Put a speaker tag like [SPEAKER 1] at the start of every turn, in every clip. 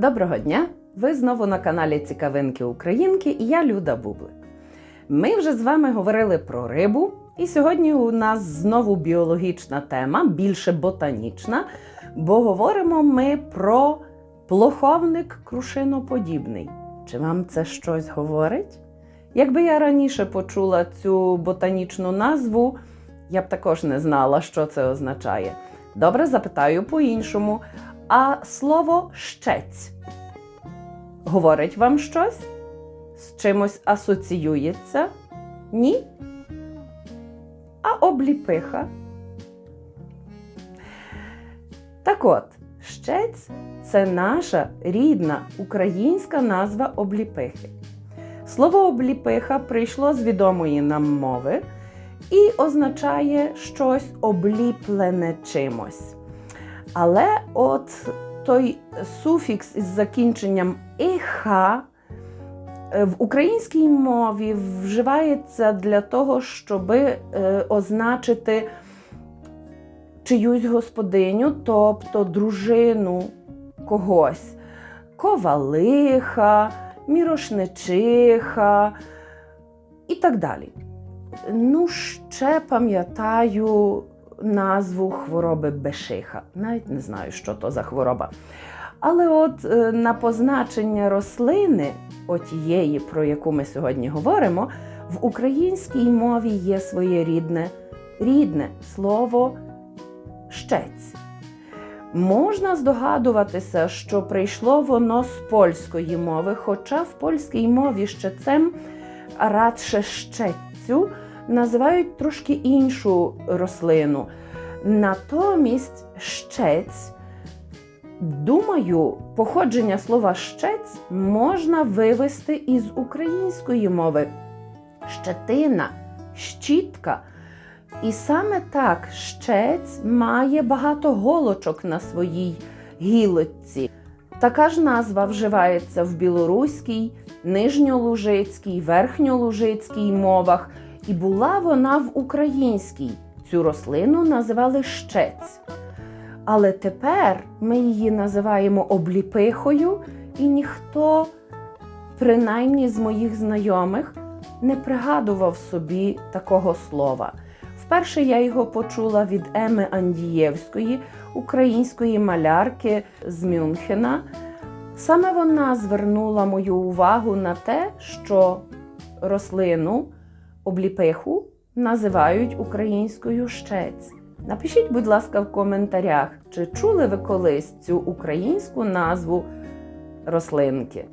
[SPEAKER 1] Доброго дня! Ви знову на каналі Цікавинки Українки і я Люда Бублик. Ми вже з вами говорили про рибу, і сьогодні у нас знову біологічна тема, більше ботанічна, бо говоримо ми про плоховник крушиноподібний. Чи вам це щось говорить? Якби я раніше почула цю ботанічну назву, я б також не знала, що це означає. Добре, запитаю по-іншому. А слово щець говорить вам щось? З чимось асоціюється? Ні? А обліпиха? Так от, щець це наша рідна українська назва обліпихи. Слово обліпиха прийшло з відомої нам мови і означає щось обліплене чимось. Але от той суфікс із закінченням иха е, в українській мові вживається для того, щоб е, означити чиюсь господиню, тобто дружину когось. Ковалиха, мірошничиха і так далі. Ну, ще пам'ятаю назву хвороби бешиха. Навіть не знаю, що то за хвороба. Але от е, на позначення рослини, отієї, про яку ми сьогодні говоримо, в українській мові є своє рідне, рідне слово щець. Можна здогадуватися, що прийшло воно з польської мови, хоча в польській мові щецем, радше щецю, називають трошки іншу рослину. Натомість щець, думаю, походження слова щець можна вивести із української мови. Щетина, щітка. І саме так щець має багато голочок на своїй гілочці. Така ж назва вживається в білоруській, нижньолужицькій, верхньолужицькій мовах, і була вона в українській. Цю рослину називали щець. Але тепер ми її називаємо обліпихою, і ніхто, принаймні з моїх знайомих, не пригадував собі такого слова. Вперше я його почула від Еми Андієвської, української малярки з Мюнхена. Саме вона звернула мою увагу на те, що рослину обліпиху називають українською щець. Напишіть, будь ласка, в коментарях, чи чули ви колись цю українську назву рослинки.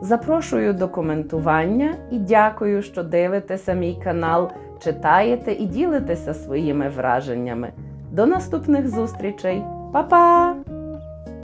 [SPEAKER 1] Запрошую до коментування і дякую, що дивитеся мій канал, читаєте і ділитеся своїми враженнями. До наступних зустрічей. Па-па!